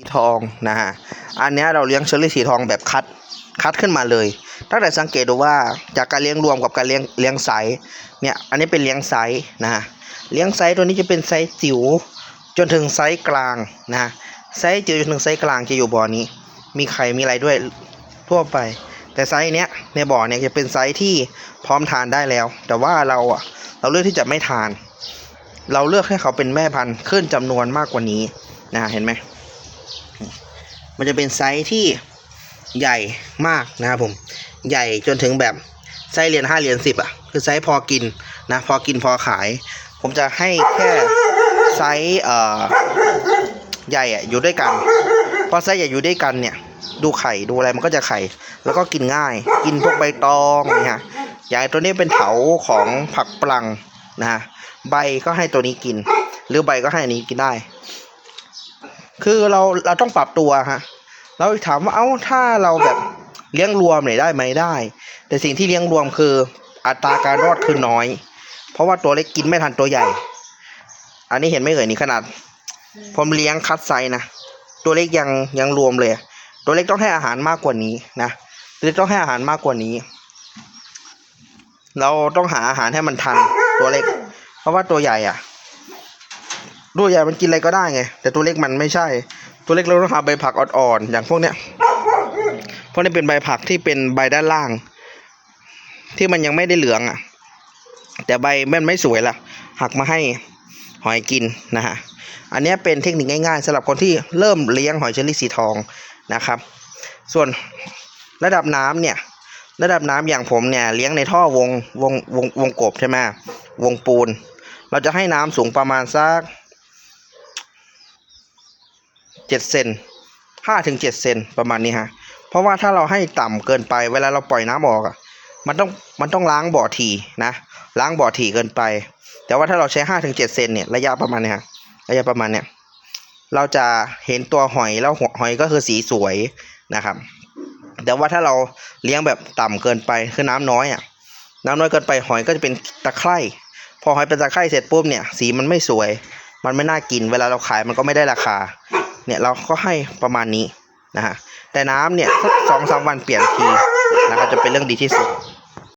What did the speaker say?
สีทองนะฮะอันนี้เราเลี้ยงเชอรี่สีทองแบบคัดคัดขึ้นมาเลย ตั้งแต่สังเกตดูว่าจากการเลี้ยงรวมกับการเลี้ยงเลี้ยงไซส์เนี่ยอันนี้เป็นเลี้ยงไซส์นะฮะเลี้ยงไซส์ตัวนี้จะเป็นไซส์จิ๋วจนถึงไซส์กลางนะไซส์จิ๋วจนถึงไซส์กลางจะอยู่บ่อนี้ มีไข่มีอะไรด้วยทั่วไป แต่ไซส์เนี้ยในบ่อเนี่ยจะเป็นไซส์ที่พร้อมทานได้แล้ว แต่ว่าเราอะเราเลือกที่จะไม่ทาน เราเลือกให้เขาเป็นแม่พันธุ์ขึ้นจำนวนมากกว่านี้นะเห็นไหม มันจะเป็นไซส์ที่ใหญ่มากนะครับผม ใหญ่จนถึงแบบไซส้เหรียญห้าเหรียญสิบอะ คือไซส์พอกินนะ พอกินพอขาย ผมจะให้แค่ไซส์เอ่อใหญ่อะอยู่ด้วยกัน พอไซส์ใหญ่อยู่ด้วยกันเนี่ย ดูไข่ดูอะไรมันก็จะไข่ แล้วก็กินง่าย กินพวกใบตองเนี่ยอย่างตัวนี้เป็นเถาของผักปลังนะฮะใบก็ให้ตัวนี้กิน หรือใบก็ให้อันนี้กินได้ คือเราเราต้องปรับตัวฮะเราถามว่าเอ้าถ้าเราแบบเลี้ยงรวมเนี่ยได้ไหมได้ แต่สิ่งที่เลี้ยงรวมคืออัตราการรอดคือน้อย เพราะว่าตัวเล็กกินไม่ทันตัวใหญ่ อันนี้เห็นไหมเอ่ยนี่ขนาด ผมเลี้ยงคัดไซนะตัวเล็กยังยังรวมเลย ตัวเล็กต้องให้อาหารมากกว่านี้นะตัวเล็กต้องให้อาหารมากกว่านี้ เราต้องหาอาหารให้มันทันตัวเล็ก เพราะว่าตัวใหญ่อะ ตัวใหญ่มันกินอะไรก็ได้ไง แต่ตัวเล็กมันไม่ใช่ ตัวเล็กเราต้องหาใบผักอ่อนๆอย่างพวกเนี้ยพวกนี้เป็นใบผักที่เป็นใบด้านล่าง ที่มันยังไม่ได้เหลืองอะ แต่ใบมันไม่สวยละหักมาให้หอยกินนะฮะอันนี้เป็นเทคนิคง่ายๆสำหรับคนที่เริ่มเลี้ยงหอยเชอรี่สีทองนะครับ ส่วนระดับน้ำเนี่ย ระดับน้ำอย่างผมเนี่ยเลี้ยงในท่อวงวงวงวงกบใช่ไหมวงปูน เราจะให้น้ำสูงประมาณสัก เจ็ดเซนห้าถึงเจ็ดเซนประมาณนี้ฮะ เพราะว่าถ้าเราให้ต่ำเกินไปเวลาเราปล่อยน้ำออกอะมันต้องมันต้องล้างบ่อถี่นะล้างบ่อถี่เกินไป แต่ว่าถ้าเราใช้ห้าถึงเจ็ดเซนเนี่ยระยะประมาณเนี้ยฮะระยะประมาณเนี้ยเราจะเห็นตัวหอยแล้วหัวหอยก็คือสีสวยนะครับ แต่ว่าถ้าเราเลี้ยงแบบต่ำเกินไปคือน้ำน้อยอะน้ำน้อยเกินไปหอยก็จะเป็นตะไคร่พอหอยเป็นตะไคร่เสร็จปุ๊บเนี่ยสีมันไม่สวย มันไม่น่ากิน เวลาเราขายมันก็ไม่ได้ราคา เนี่ยเราก็ให้ประมาณนี้นะฮะแต่น้ำเนี่ยสักสองสามวันเปลี่ยนทีนะครับจะเป็นเรื่องดีที่สุด